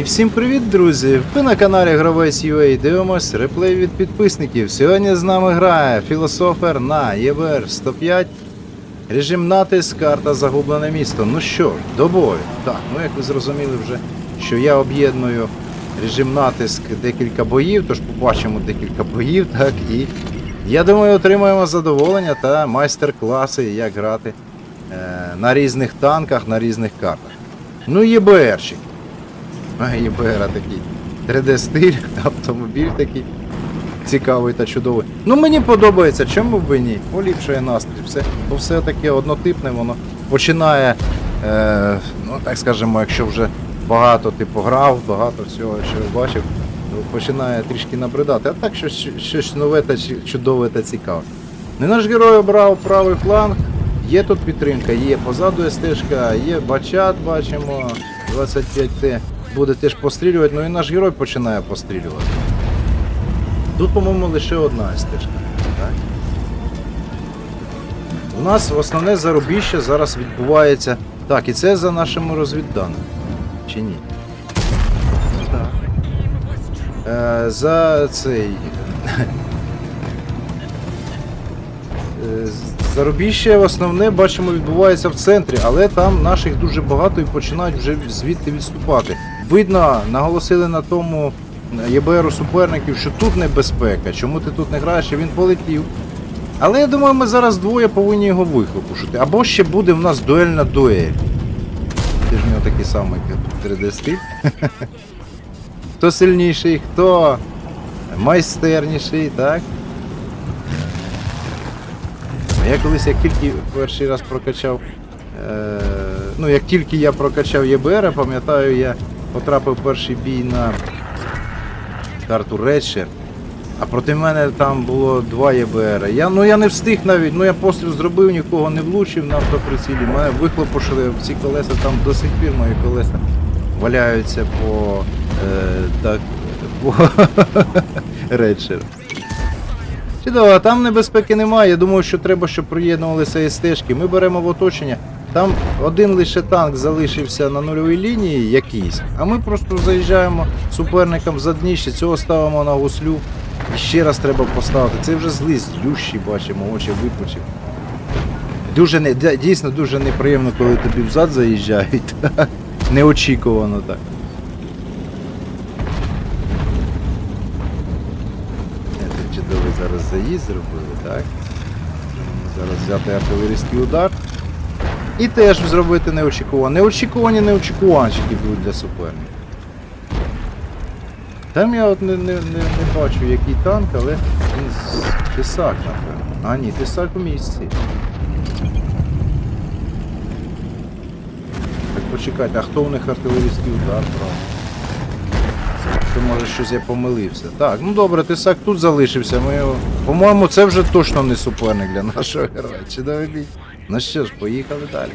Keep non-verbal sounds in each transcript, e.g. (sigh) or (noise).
І всім привіт, друзі! Ви на каналі Гравець UA дивимось реплей від підписників. Сьогодні з нами грає філософер на ЄБР 105. Режим натиск, карта Загублене місто. Ну що до бою. Так, ну як ви зрозуміли вже, що я об'єдную режим натиск декілька боїв, тож побачимо декілька боїв, так, і я думаю, отримаємо задоволення та майстер-класи, як грати е, на різних танках, на різних картах. Ну, ЄБРчик. ЄБР такий 3D-стиль, (laughs) автомобіль такий цікавий та чудовий. Ну мені подобається, чому б і ні? Поліпшує настрій. Все, бо все таке однотипне, воно починає, е, ну так скажемо, якщо вже багато ти пограв, багато всього, що бачив, починає трішки набридати. А так щось, щось нове та чудове та цікаве. Ну, наш герой обрав правий фланг. Є тут підтримка, є позаду стежка, є бачат, бачимо, 25Т. Буде теж пострілювати, ну і наш герой починає пострілювати. Тут, по-моєму, лише одна стежка. Так? У нас основне зарубіще зараз відбувається. Так, і це за нашими розвідданими. Чи ні? Так. Е, за цей. Е, Зарубіще основне бачимо відбувається в центрі, але там наших дуже багато і починають вже звідти відступати. Видно, наголосили на тому ЄБРу суперників, що тут небезпека. Чому ти тут не граєш? І він полетів. Але я думаю, ми зараз двоє повинні його вихлопушити. Або ще буде в нас дуельна дуель. Ти ж в нього такий самий 3D стиль. (laughs) Хто сильніший, хто майстерніший, так? Я колись як тільки перший раз прокачав. Е, ну, як тільки я прокачав ЄБР, пам'ятаю, я потрапив перший бій на карту Редшер. А проти мене там було два ЄБР. Я, ну я не встиг навіть, ну я постріл зробив, нікого не влучив на автоприцілі. Мене вихлопушили ці колеса, там до сих пір мої колеса валяються по е, так, по (laughs) Редшеру. Чудово, там небезпеки немає. Я думаю, що треба, щоб приєднувалися і. Ми беремо в оточення. Там один лише танк залишився на нульовій лінії якийсь, а ми просто заїжджаємо суперникам за дніще, цього ставимо на гуслю. І ще раз треба поставити. Це вже злий, злющий, бачимо, очі випучив. Дуже не, дійсно дуже неприємно, коли тобі взад заїжджають. (laughs) Неочікувано так. Чудовий зараз заїзд зробили, так? Зараз взяти артилерійський удар. І теж зробити неочікувані. Неочікувані неочікуванчики будуть для суперника. Там я от не, не, не, не бачу який танк, але він тисак, напевно. А ні, тисак у місці. Так почекайте, а хто у них артилерійський удар брав? То може щось я помилився. Так, ну добре, ти сак тут залишився. Ми його... По-моєму, це вже точно не суперник для нашого героя. Чи доведіть? Ну що ж, поїхали далі.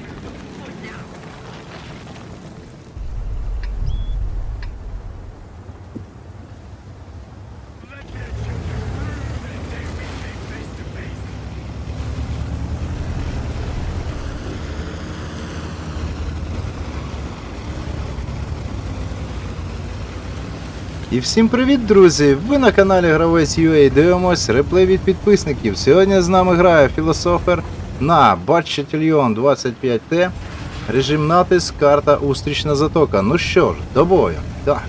І всім привіт, друзі! Ви на каналі Гравець UA дивимось реплей від підписників. Сьогодні з нами грає філософер на Батчетільйон 25Т. Режим натиск, карта Устрічна затока. Ну що ж, до бою. Так.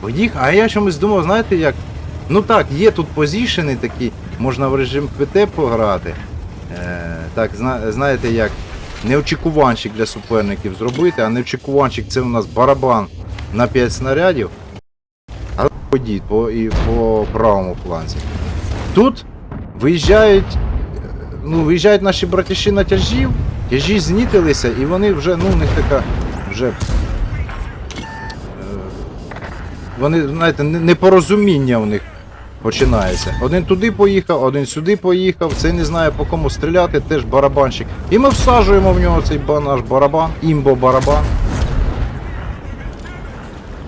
Поїх, а я чомусь думав, знаєте як? Ну так, є тут позішени такі, можна в режим ПТ пограти. Е, так, зна, знаєте як? Неочікуванчик для суперників зробити, а неочікуванчик це у нас барабан на 5 снарядів. Ходіть по, і по правому фланзі. Тут виїжджають, е, ну, виїжджають наші братіші на тяжів, тяжі знітилися, і вони вже, ну, у них така вже. е, Вони, знаєте, непорозуміння у них починається. Один туди поїхав, один сюди поїхав, цей не знає по кому стріляти, теж барабанщик. І ми всаджуємо в нього цей наш барабан, імбо-барабан.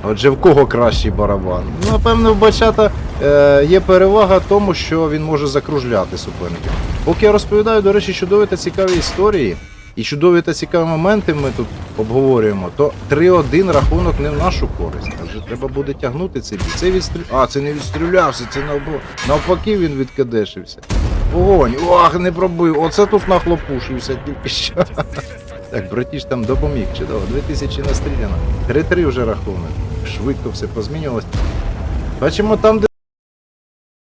Отже, в кого кращий барабан? Ну, напевно, в бачата е, є перевага тому, що він може закружляти суперників. Поки я розповідаю, до речі, чудові та цікаві історії. і чудові та цікаві моменти ми тут обговорюємо, то 3-1 рахунок не в нашу користь. Адже треба буде тягнути цей бій. Це відстріл... А, це не відстрілявся, це навпо- навпаки він відкадешився. Вогонь! Ох, не пробив. Оце тут нахлопушився тільки що. Так, братіш там допоміг, чудово. 2000 настріляно. 3-3 вже рахунок. Швидко все позмінювалось. Бачимо там, де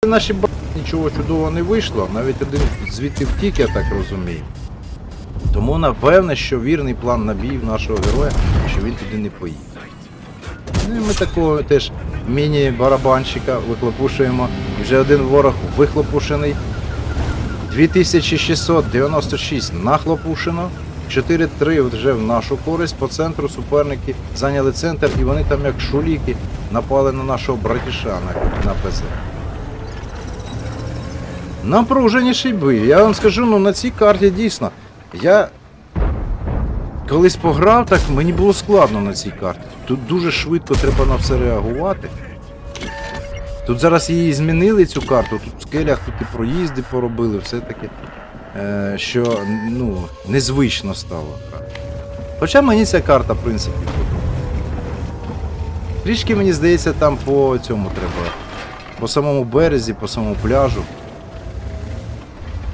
наші б... нічого чудового не вийшло. Навіть один звідти втік, я так розумію. Тому напевне, що вірний план набіїв нашого героя, що він туди не поїде. Ну і ми такого теж міні-барабанщика вихлопушуємо. Вже один ворог вихлопушений. 2696 нахлопушено. 4-3 вже в нашу користь. По центру суперники зайняли центр і вони там як шуліки напали на нашого братіша на, ПЗ. Напруженіший бій. Я вам скажу, ну на цій карті дійсно. Я колись пограв, так мені було складно на цій карті. Тут дуже швидко треба на все реагувати. Тут зараз її змінили цю карту, тут в скелях тут і проїзди поробили, все таке, що ну, незвично стало. Хоча мені ця карта, в принципі. Трішки мені здається, там по цьому треба. По самому березі, по самому пляжу.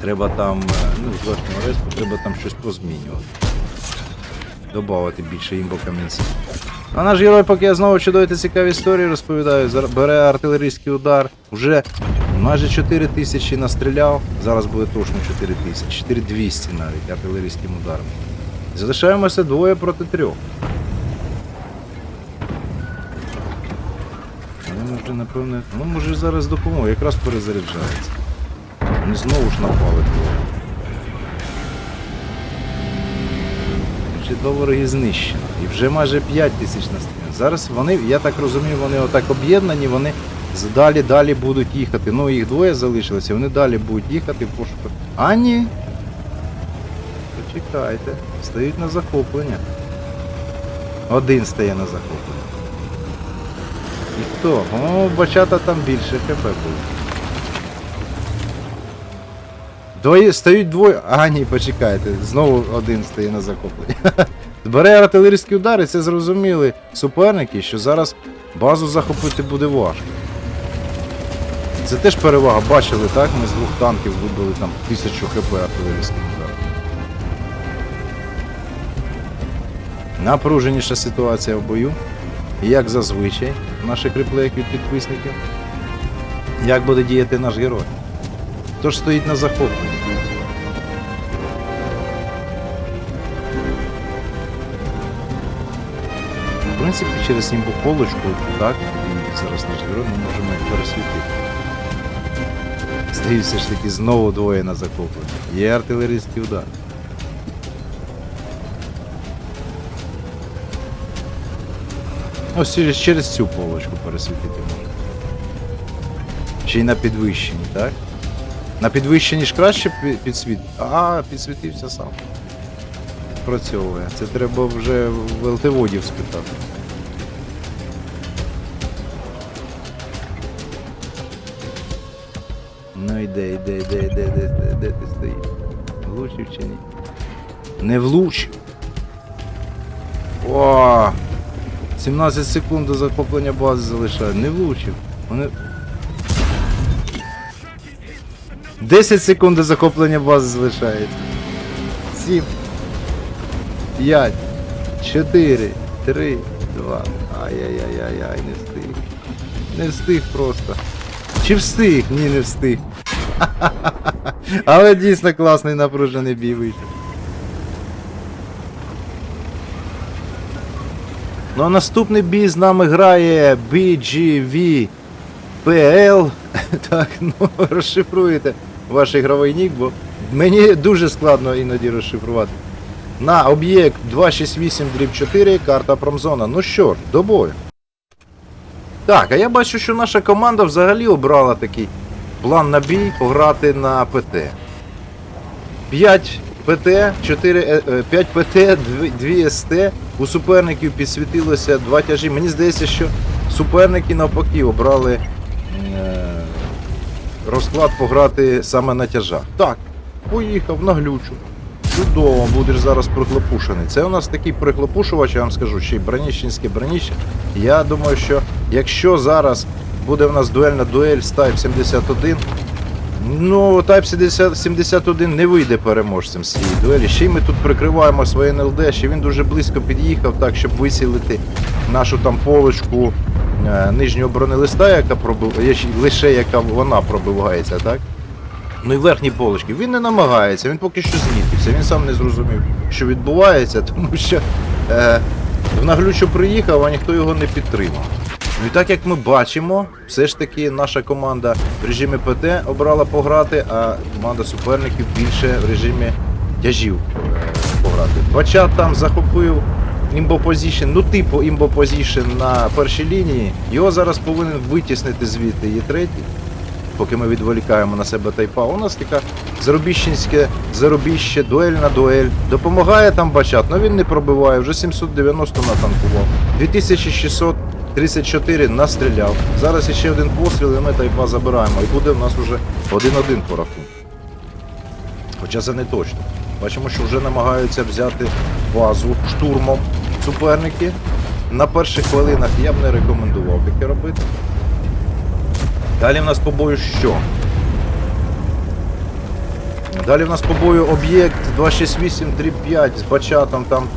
Треба там, е, ну, з верхнього респу, треба там щось позмінювати. Добавити більше імбо камінців. А наш герой, поки я знову чудові та цікаві історії розповідаю, бере артилерійський удар. Вже майже 4 тисячі настріляв. Зараз буде точно 4 тисячі, 4200 навіть артилерійським ударом. Залишаємося двоє проти трьох. Ми вже напевне. Ну може зараз допомогу, якраз перезаряджається. Вони знову ж напали двоє. Вже два вороги знищено. І вже майже 5 тисяч настріляно. Зараз вони, я так розумію, вони отак об'єднані, вони далі далі будуть їхати. Ну їх двоє залишилося, вони далі будуть їхати в пошуку. А ні. Почекайте. Стають на захоплення. Один стає на захоплення. І хто? О, бачата там більше хп буде. Двоє стають двоє. А, ні, почекайте. Знову один стає на захоплення. (laughs) Бере артилерійські удари, це зрозуміли суперники, що зараз базу захопити буде важко. Це теж перевага. Бачили, так? Ми з двох танків вибили там тисячу хп артилерійським ударом. Напруженіша ситуація в бою. Як зазвичай, наших реплеїв від підписників. Як буде діяти наш герой? Хто ж стоїть на захопленні? В принципі, через імбополочку, так, і зараз наш герой ми можемо їх пересвітити. Все ж таки знову двоє на захопленні. Є артилерійський удар. Ось через, через цю полочку пересвітити можна. Ще й на підвищенні, так? На підвищенні ж краще пі- підсвіт. А, підсвітився сам. Спрацьовує. Це треба вже в ЛТВодів спитати. Йде, йде, йде, йде, йде, йде, де ти стоїш? Влучив чи ні? Не влучив. О! 17 секунд до захоплення бази залишає. Не влучив. Вони 10 секунд до захоплення бази залишається. 7. 5. 4. 3. 2. Ай-яй-яй-яй-яй, не встиг. Не встиг просто. Чи встиг? Ні, не встиг. Але дійсно класний напружений бій вийшов. Ну а наступний бій з нами грає BGV PL. (laughs) Так, ну розшифруєте ваш ігровий нік, бо мені дуже складно іноді розшифрувати. На об'єкт 268 4, карта промзона. Ну що ж, до бою. Так, а я бачу, що наша команда взагалі обрала такий план на бій пограти на ПТ. 5 ПТ, 4, 5 ПТ, 2 СТ. У суперників підсвітилося два тяжі. Мені здається, що суперники навпаки обрали е, розклад пограти саме на тяжах. Так, поїхав на глючу. Чудово, будеш зараз прихлопушений. Це у нас такий прихлопушувач, я вам скажу, ще й броніщенське броніще. Я думаю, що якщо зараз буде в нас дуельна дуель з Type 71, ну Type 70 71 не вийде переможцем з цієї дуелі. Ще й ми тут прикриваємо своє НЛД, ще він дуже близько під'їхав, так, щоб висілити нашу там полочку е, нижнього бронелиста, яка пробив... лише яка вона пробивається, так? Ну і верхні полочки. Він не намагається, він поки що знітився, він сам не зрозумів, що відбувається, (laughs) тому що е, в наглючу приїхав, а ніхто його не підтримав. Ну і так як ми бачимо, все ж таки наша команда в режимі ПТ обрала пограти, а команда суперників більше в режимі тяжів е, пограти. Бачат там захопив імбопозішн, ну типу імбопозішн на першій лінії. Його зараз повинен витіснити звідти є третій поки ми відволікаємо на себе тайпа. У нас така зарубіщенське зарубіще, дуель на дуель. Допомагає там бачат, але він не пробиває, вже 790 натанкував. 2634 настріляв. Зараз іще один постріл, і ми тайпа забираємо. І буде в нас уже 1-1 по рахунку. Хоча це не точно. Бачимо, що вже намагаються взяти базу штурмом суперники. На перших хвилинах я б не рекомендував таке робити. Далі в нас по бою що? Далі в нас по бою об'єкт 268-35 з бачатом там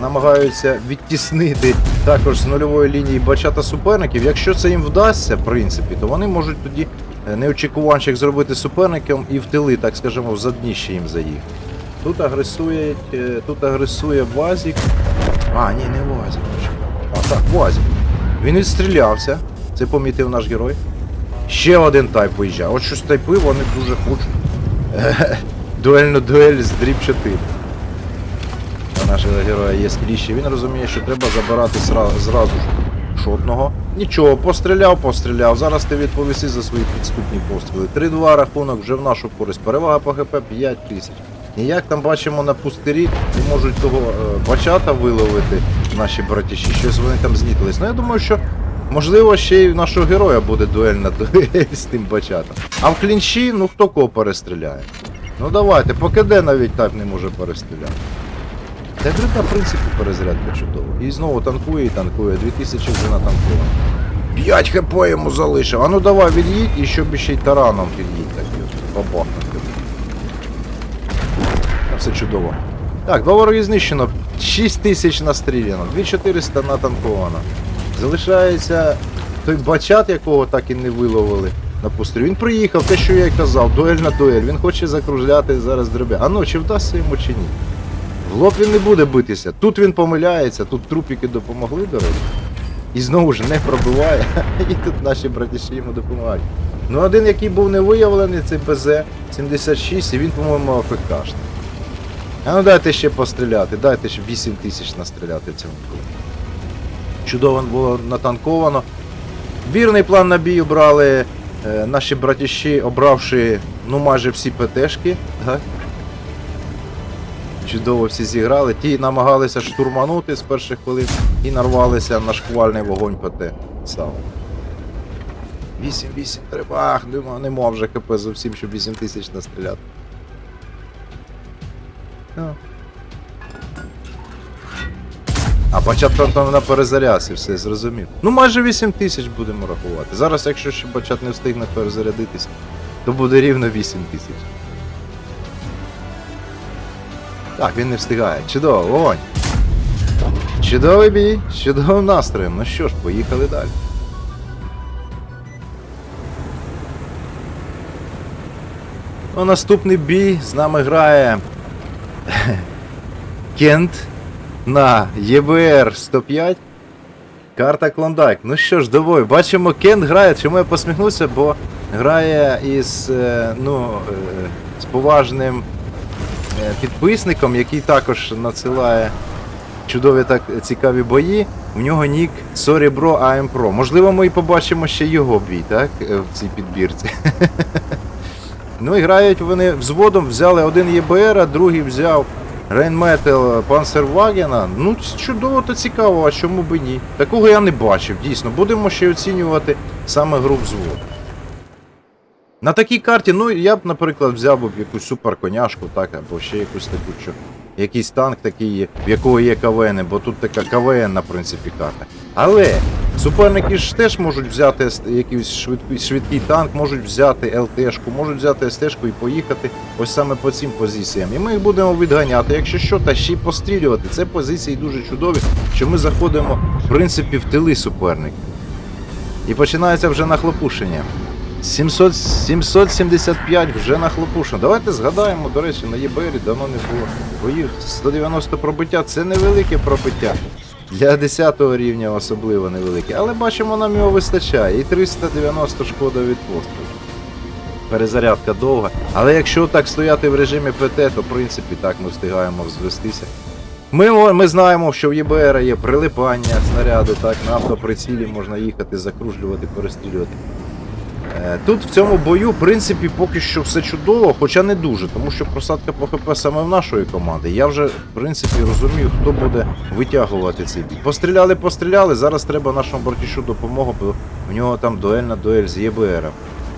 намагаються відтіснити також з нульової лінії бачата суперників. Якщо це їм вдасться, в принципі, то вони можуть тоді е, неочікуванчик зробити суперником і в тили, так скажемо, в задніще їм заїхати. Тут агресує, е, тут агресує Вазік. А, ні, не Вазік. А так, Вазік. Він відстрілявся. Це помітив наш герой. Ще один тайп виїжджає. От щось тайпи вони дуже хочуть. Е, (laughs) Дуельну дуель з дріб 4. Нашого героя є скріще. Він розуміє, що треба забирати зразу, ж шотного. Нічого, постріляв, постріляв. Зараз ти відповіси за свої підступні постріли. 3-2 рахунок вже в нашу користь. Перевага по ХП 5 тисяч. І як там бачимо на пустирі, можуть того е, бачата виловити наші братіші, щось вони там знітились. Ну я думаю, що Можливо, ще й нашого героя буде дуельна дуель з тим бачатом. А в клінчі, ну хто кого перестріляє? Ну давайте, поки де навіть так не може перестріляти. Та грита, в принципі, перезарядка чудова. І знову танкує і танкує. 2000 вже натанкував. 5 хп йому залишив. А ну давай від'їдь і щоб ще й тараном під'їдь так його. Все чудово. Так, два вороги знищено. 6000 настріляно, 2400 натанковано. Залишається той бачат, якого так і не виловили на пустирі. Він приїхав, те, що я й казав, дуель на дуель. Він хоче закружляти зараз дробя. А ну, чи вдасться йому чи ні? В лоб він не буде битися. Тут він помиляється, тут трупіки допомогли, до речі. І знову ж не пробиває. (laughs) І тут наші братіші йому допомагають. Ну, один, який був не виявлений, це ПЗ-76, і він, по-моєму, АФКшний. А ну дайте ще постріляти, дайте ще 8 тисяч настріляти в цьому полі. Чудово було натанковано. Вірний план на бій обрали е, наші братіші, обравши ну майже всі ПТшки. Чудово всі зіграли. Ті намагалися штурманути з перших хвилин і нарвалися на шквальний вогонь ПТ. Сау. 8-8 треба. Ах, нема, нема вже ХП зовсім, щоб 8 тисяч настріляти. Ну. А початку там на перезарядці, все зрозумів. Ну майже 8 тисяч будемо рахувати. Зараз, якщо ще бачат не встигне перезарядитися, то буде рівно 8 тисяч. Так, він не встигає. Чудово, вогонь. Чудовий бій, чудовим настроєм. Ну що ж, поїхали далі. Ну, наступний бій з нами грає (laughs) Кент на ЄБР 105. Карта Клондайк. Ну що ж, давай, бачимо, Кент грає. Чому я посміхнувся? Бо грає із е, ну, е, з поважним е, підписником, який також надсилає чудові так цікаві бої. У нього нік I'm Pro. Можливо, ми і побачимо ще його бій, так? е, В цій підбірці. (laughs) Ну і грають вони взводом, взяли один ЄБР, а другий взяв Рейнметал Панцервагена. Ну, чудово та цікаво, а чому б ні? Такого я не бачив, дійсно. Будемо ще оцінювати саме гру взвод. На такій карті, ну я б, наприклад, взяв б якусь суперконяшку, так, або ще якусь таку, що якийсь танк такий, в якого є КВН, бо тут така КВН, на принципі, карта. Але суперники ж теж можуть взяти якийсь швидкий, швидкий танк, можуть взяти ЛТшку, можуть взяти СТшку і поїхати ось саме по цим позиціям. І ми їх будемо відганяти, якщо що, та ще й пострілювати. Це позиції дуже чудові, що ми заходимо, в принципі, в тили суперників. І починається вже нахлопушення. 700, 775 вже нахлопушено. Давайте згадаємо, до речі, на ЄБРі давно не було боїв. 190 пробиття це невелике пробиття. Для 10 рівня особливо невелике. Але бачимо, нам його вистачає. І 390 шкода від пострілу. Перезарядка довга. Але якщо так стояти в режимі ПТ, то в принципі так ми встигаємо взвестися. Ми, ми знаємо, що в ЄБР є прилипання снаряду, так, на автоприцілі можна їхати, закружлювати, перестрілювати. Е, Тут в цьому бою, в принципі, поки що все чудово, хоча не дуже, тому що просадка по ХП саме в нашої команди. Я вже, в принципі, розумію, хто буде витягувати цей бій. Постріляли, постріляли, зараз треба нашому братішу допомогу, бо в нього там дуельна дуель з ЄБР.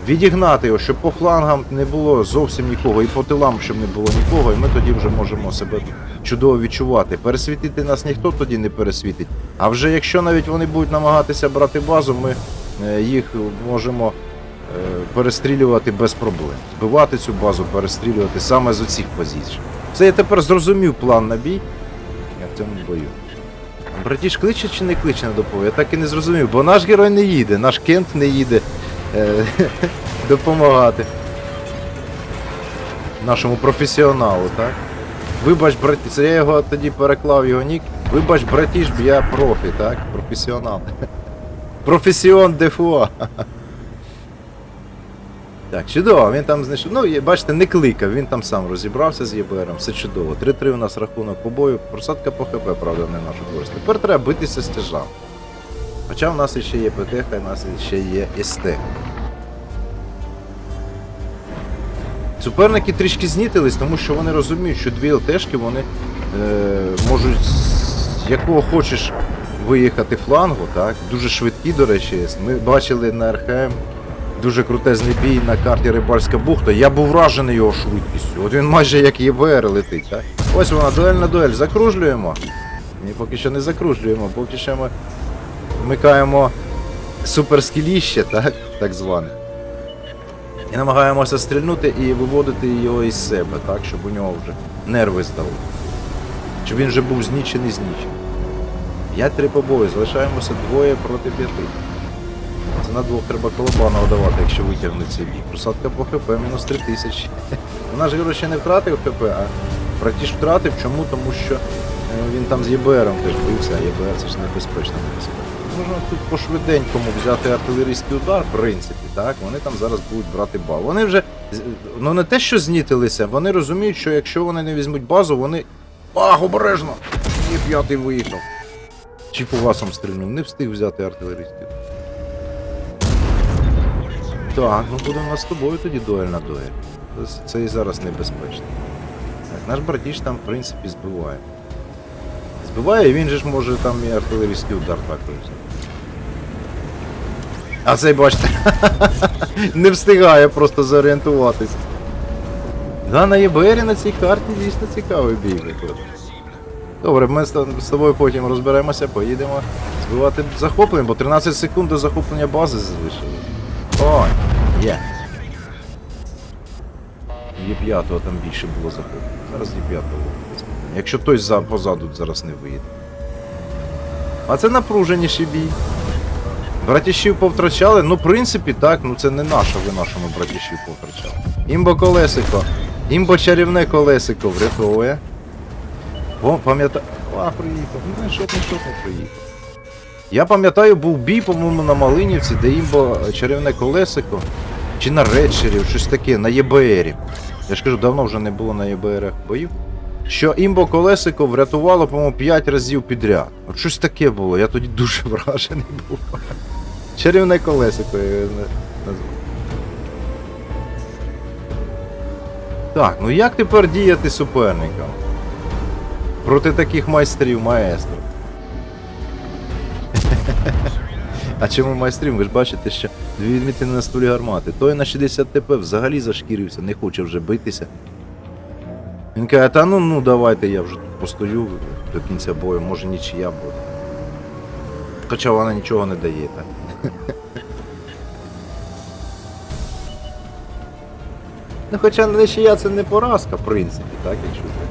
Відігнати його, щоб по флангам не було зовсім нікого, і по тилам, щоб не було нікого, і ми тоді вже можемо себе чудово відчувати. Пересвітити нас ніхто тоді не пересвітить. А вже якщо навіть вони будуть намагатися брати базу, ми е, їх можемо перестрілювати без проблем. Збивати цю базу, перестрілювати саме з оцих позицій. Це я тепер зрозумів план на бій я в цьому бою. Братіш кличе чи не кличе на допомогу? Я так і не зрозумів, бо наш герой не їде, наш кент не їде е, (laughs) допомагати. Нашому професіоналу, так? Вибач, браті, це я його тоді переклав його нік. Вибач, братіш, я профі, так? Професіонал. (laughs) Професіон дефуа. Так, чудово, він там знайшов. Ну, бачите, не кликав, він там сам розібрався з ЄБРом, все чудово. 3-3 у нас рахунок по бою. Просадка по ХП, правда, не наша користь. Тепер треба битися з тяжами. Хоча в нас ще є ПТХ, у нас ще є СТ. Суперники трішки знітились, тому що вони розуміють, що дві ЛТшки вони е, можуть з якого хочеш виїхати флангу, так? Дуже швидкі, до речі. Ми бачили на РХМ дуже крутезний бій на карті Рибальська бухта. Я був вражений його швидкістю. От він майже як ЄБР летить, так? Ось вона, дуель на дуель. Закружлюємо. Ні, поки що не закружлюємо, поки що ми вмикаємо суперскіліще, так, так зване. І намагаємося стрільнути і виводити його із себе, так, щоб у нього вже нерви здали. Щоб він вже був знічений знічений. 5-3 по бою, залишаємося двоє проти п'яти. На двох треба колобаного давати, якщо витягнуть цей бій. Просадка по ХП мінус 3 тисячі. Наш герой ще не втратив ХП, а практично втратив. Чому? Тому що е, він там з ЄБРом теж бився, а ЄБР це ж небезпечно. Можна тут по швиденькому взяти артилерійський удар, в принципі, так, вони там зараз будуть брати бал. Вони вже ну не те, що знітилися, вони розуміють, що якщо вони не візьмуть базу, вони. Ах, обережно! І п'ятий виїхав. Чи по васом стрільнув, не встиг взяти артилерійський удар. Так, ну буде у нас з тобою тоді дуель на дуель. Це- і зараз небезпечно. Так, наш братіш там, в принципі, збиває. Збиває, і він же ж може там і артилерійський удар також. А цей, бачите, (laughs) не встигає просто зорієнтуватись. Да, на ЄБРі на цій карті дійсно цікавий бій виходить. Добре, ми з тобою потім розберемося, поїдемо збивати захоплення, бо 13 секунд до захоплення бази залишили. Ой, є. Є п'ятого там більше було захоплення. Зараз є п'ятого. Якщо за, позаду зараз не виїде. А це напруженіший бій. Братішів повтрачали, ну в принципі так, ну це не наша вина, що ми братішів повтрачали. Імбо колесико. Імбо чарівне колесико врятовує. О, пам'ятаю. А, приїхав. Ну, шот, не шот не приїхав. Я пам'ятаю, був бій, по-моєму, на Малинівці, де імбо чарівне колесико. Чи на Редшері, щось таке, на ЄБРі. Я ж кажу, давно вже не було на ЄБРах боїв. Що імбо колесико врятувало, по-моєму, 5 разів підряд. От щось таке було, я тоді дуже (laughs) вражений був. Чарівне колесико я його назвав. Так, ну як тепер діяти суперникам? Проти таких майстрів маестро. (laughs) А чому майстрів? Ви ж бачите, що дві відмітини на стволі гармати. Той на 60 ТП взагалі зашкірився, не хоче вже битися. Він каже, та ну ну давайте я вже тут постою до кінця бою, може нічия буде. Хоча вона нічого не дає так. (laughs) Ну хоча нічия це не поразка, в принципі, так, якщо так.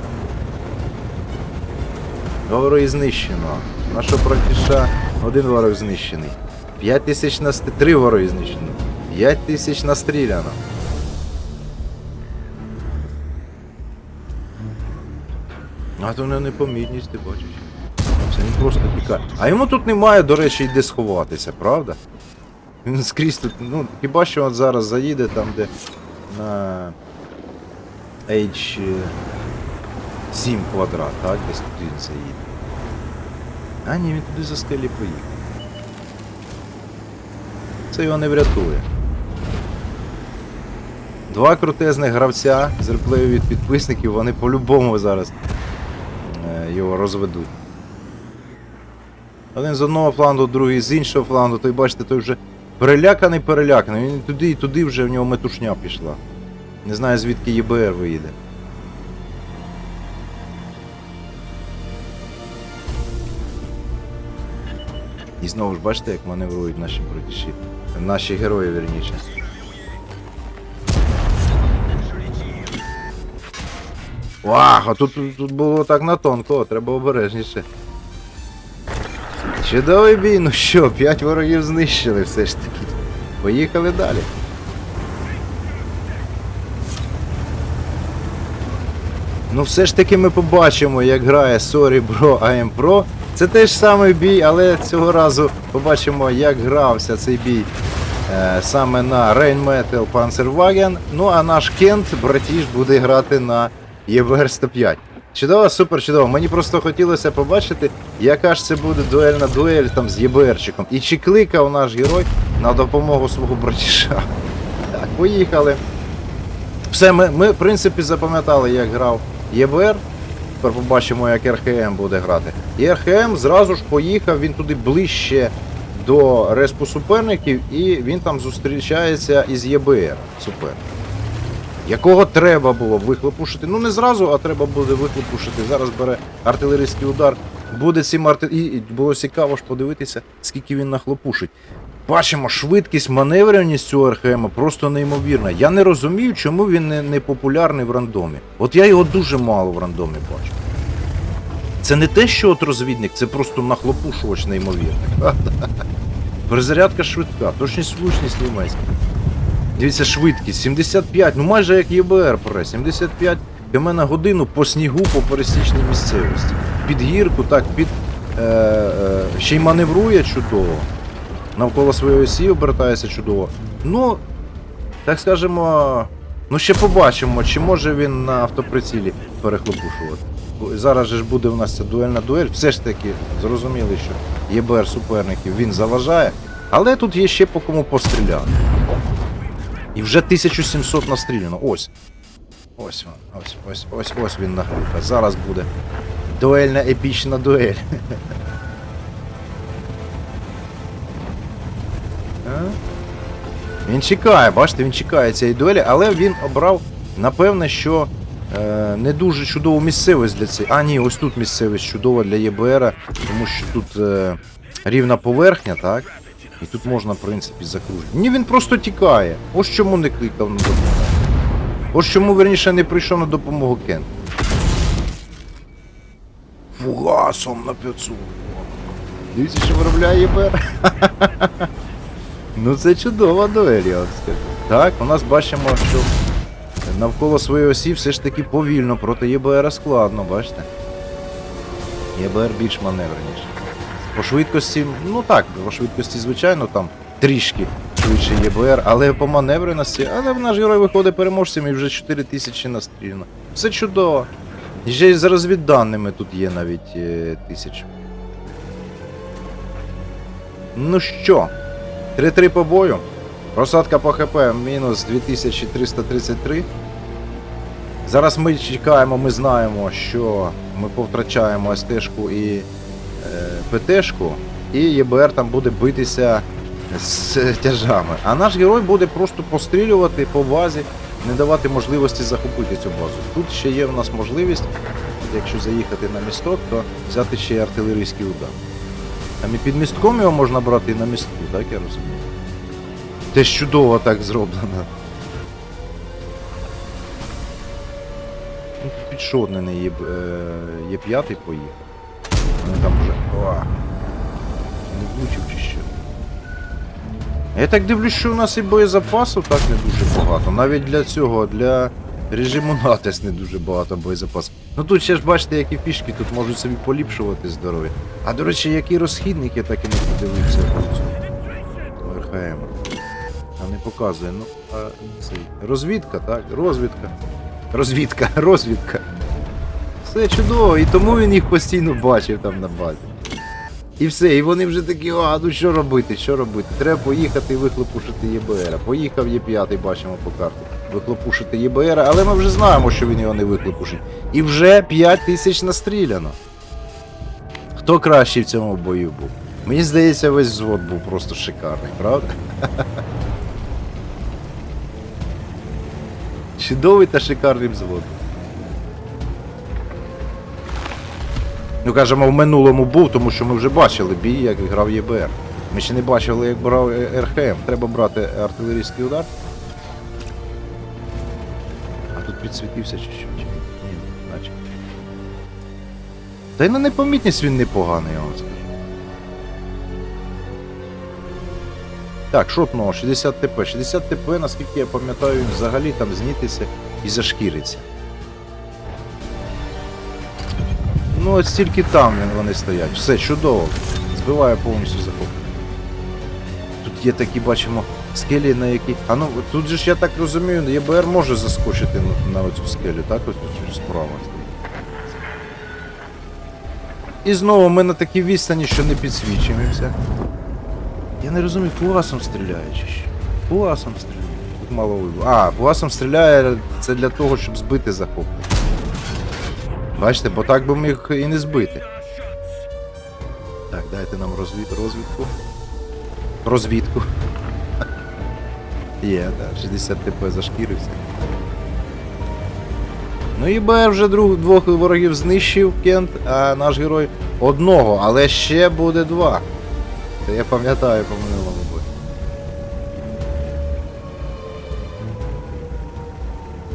Говорю і знищено. Нашого братіша один ворог знищений. 5 тисяч на три вороги знищені. 5 тисяч настріляно. А то не непомітність, ти бачиш. Це він просто тікає. А йому тут немає, до речі, і де сховатися, правда? Він скрізь тут, ну, хіба що от зараз заїде там, де на H7 квадрат, так? Десь туди він заїде. А ні, він туди за скелі поїхав. Це його не врятує. Два крутезних гравця з реплею від підписників, вони по-любому зараз е, його розведуть. Один з одного флангу, другий з іншого флангу, той бачите, той вже переляканий, переляканий. Він туди і туди вже в нього метушня пішла. Не знаю звідки ЄБР виїде. І знову ж бачите, як маневрують наші бродіші. Наші герої, вірніше. Вах, а тут, тут, було так на тонко, треба обережніше. Чудовий бій, ну що, п'ять ворогів знищили все ж таки. Поїхали далі. Ну все ж таки ми побачимо, як грає Sorry Bro AM Pro. Це теж самий бій, але цього разу побачимо, як грався цей бій е, саме на Rain Metal Panzerwagen. Ну а наш Кент, братіж, буде грати на EBR 105. Чудово, супер чудово. Мені просто хотілося побачити, яка ж це буде дуельна дуель там з ЄБРчиком. І чи кликав наш герой на допомогу свого братіша. Так, поїхали. Все, ми, ми, в принципі, запам'ятали, як грав ЄБР. Тепер побачимо, як РХМ буде грати. І РХМ зразу ж поїхав, він туди ближче до респу суперників, і він там зустрічається із ЄБР супер. Якого треба було вихлопушити. Ну не зразу, а треба буде вихлопушити. Зараз бере артилерійський удар. Буде цим арти... І було цікаво ж подивитися, скільки він нахлопушить. Бачимо, швидкість, маневреність цього РХМ просто неймовірна. Я не розумію, чому він не, не популярний в рандомі. От я його дуже мало в рандомі бачу. Це не те, що от розвідник, це просто нахлопушувач неймовірний. (laughs) Перезарядка швидка, точність влучність німецька. Дивіться, швидкість 75, ну майже як ЄБР пре, 75 км на годину по снігу по пересічній місцевості. Під гірку, так, під. Е, е, ще й маневрує чудово. Навколо своєї осі обертається чудово. Ну, так скажемо, ну ще побачимо, чи може він на автоприцілі перехлопушувати. Зараз же ж буде у нас ця дуельна дуель. Все ж таки зрозуміли, що ЄБР суперників він заважає. Але тут є ще по кому постріляти. І вже 1700 настріляно. Ось. Ось він. Ось, ось, ось, ось він нагрівка. Зараз буде дуельна епічна дуель. Він чекає, бачите, він чекає цієї дуелі, але він обрав, напевне, що е, не дуже чудову місцевість для цієї. А, ні, ось тут місцевість чудова для ЄБР, тому що тут е, рівна поверхня, так? І тут можна, в принципі, закружити. Ні, він просто тікає. Ось чому не кликав на допомогу. Ось чому, верніше, не прийшов на допомогу Кен. Фугасом на 500. Дивіться, що виробляє ЄБР. (laughs) Ну це чудова дуель, я вам скажу. Так, у нас бачимо, що навколо своєї осі все ж таки повільно, проти ЄБР складно, бачите? ЄБР більш маневреніше. По швидкості, ну так, по швидкості, звичайно, там трішки швидше єБР, але по маневреності, але в наш герой виходить переможцем і вже 4 тисячі настріляно. Все чудово. І ще й за розвідданими тут є навіть е, тисячу. Ну що, 3-3 по бою. Просадка по ХП мінус 2333. Зараз ми чекаємо, ми знаємо, що ми повтрачаємо СТ-шку і е, ПТ-шку, і ЄБР там буде битися з тяжами. А наш герой буде просто пострілювати по базі, не давати можливості захопити цю базу. Тут ще є в нас можливість, якщо заїхати на місток, то взяти ще й артилерійський удар. Там і під містком його можна брати і на містку, так я розумію? Теж чудово так зроблено. Ну, Підшоднений є, е, є п'ятий поїхав. Вони там вже. О, не влучив чи що. Я так дивлюсь, що у нас і боєзапасу так не дуже багато. Навіть для цього, для режиму натис не дуже багато боєзапасу. Ну тут ще ж бачите, які фішки тут можуть собі поліпшувати здоров'я. А до речі, які розхідники так і не подивився по цьому. А не показує. Ну, а цей. Розвідка, так? Розвідка. Розвідка, (laughs) розвідка. Все чудово, і тому він їх постійно бачив там на базі. І все, і вони вже такі, а ну що робити, що робити? Треба поїхати і вихлопушити ЄБР. Поїхав Є5, бачимо по карті. Вихлопушити ЄБР, але ми вже знаємо, що він його не вихлопушить. І вже 5 тисяч настріляно. Хто кращий в цьому бою був? Мені здається, весь взвод був просто шикарний, правда? (laughs) Чудовий та шикарний взвод. Ну кажемо, в минулому був, тому що ми вже бачили бій, як грав ЄБР. Ми ще не бачили, як брав е, РХМ. Треба брати артилерійський удар. Підсвітився чи що? Чи ні? Наче. Та й на непомітність він непоганий, я вам скажу. Так, шотного 60 ТП. 60 ТП, наскільки я пам'ятаю, він взагалі там знітиться і зашкіриться. Ну, от стільки там вони стоять. Все чудово. Збиває повністю захоплення. Тут є такі, бачимо, скелі, на які. А ну тут же ж я так розумію, ЄБР може заскочити на, оцю скелю, так? Ось ось справа. І знову ми на такій відстані, що не підсвічуємося. Я не розумію, фугасом стріляє чи що? Фугасом стріляє. Тут мало вибору. А, фугасом стріляє це для того, щоб збити захоплення. Бачите, бо так би міг і не збити. Так, дайте нам розвід... розвідку. Розвідку. Є, так, 60 ТП зашкірився. Ну і БР вже друг, двох ворогів знищив Кент, а наш герой одного, але ще буде два. Це я пам'ятаю по минулому бою.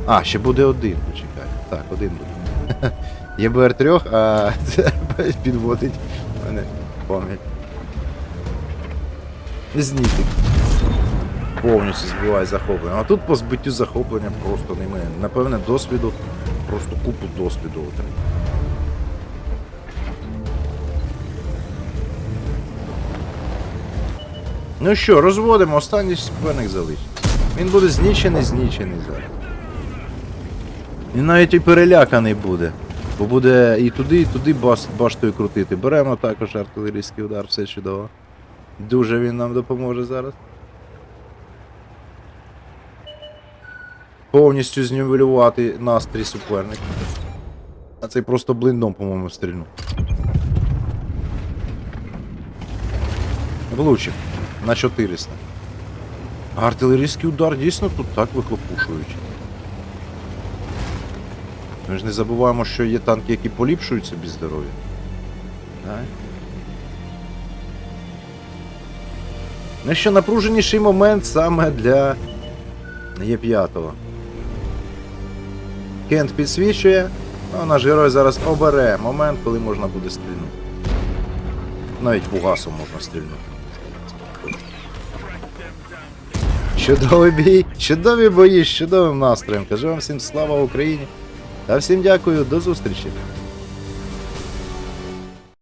А, ще буде один, почекай. Так, один буде. (laughs) Є БР трьох, а (laughs) це підводить мене пам'ять. Знітик. Повністю збиває захоплення. А тут по збиттю захоплення просто немає. Напевне, досвіду, просто купу досвіду отримав. Ну що, розводимо, останній суперник залишиться. Він буде знічений, знічений зараз. Він навіть і переляканий буде. Бо буде і туди, і туди баштою крутити. Беремо також артилерійський удар, все чудово. Дуже він нам допоможе зараз. Повністю знівелювати настрій суперника. А цей просто блиндом, по-моєму, стрільнув. Влучив. На 400. А артилерійський удар дійсно тут так вихлопушуючий. Ми ж не забуваємо, що є танки, які поліпшують собі здоров'я. Ну що напруженіший момент саме для Є5. Кент підсвічує, а наш герой зараз обере момент, коли можна буде стрільнути. Навіть фугасом можна стрільнути. Чудовий бій, чудові бої з чудовим настроєм. Кажу вам всім слава Україні. Та всім дякую, до зустрічі.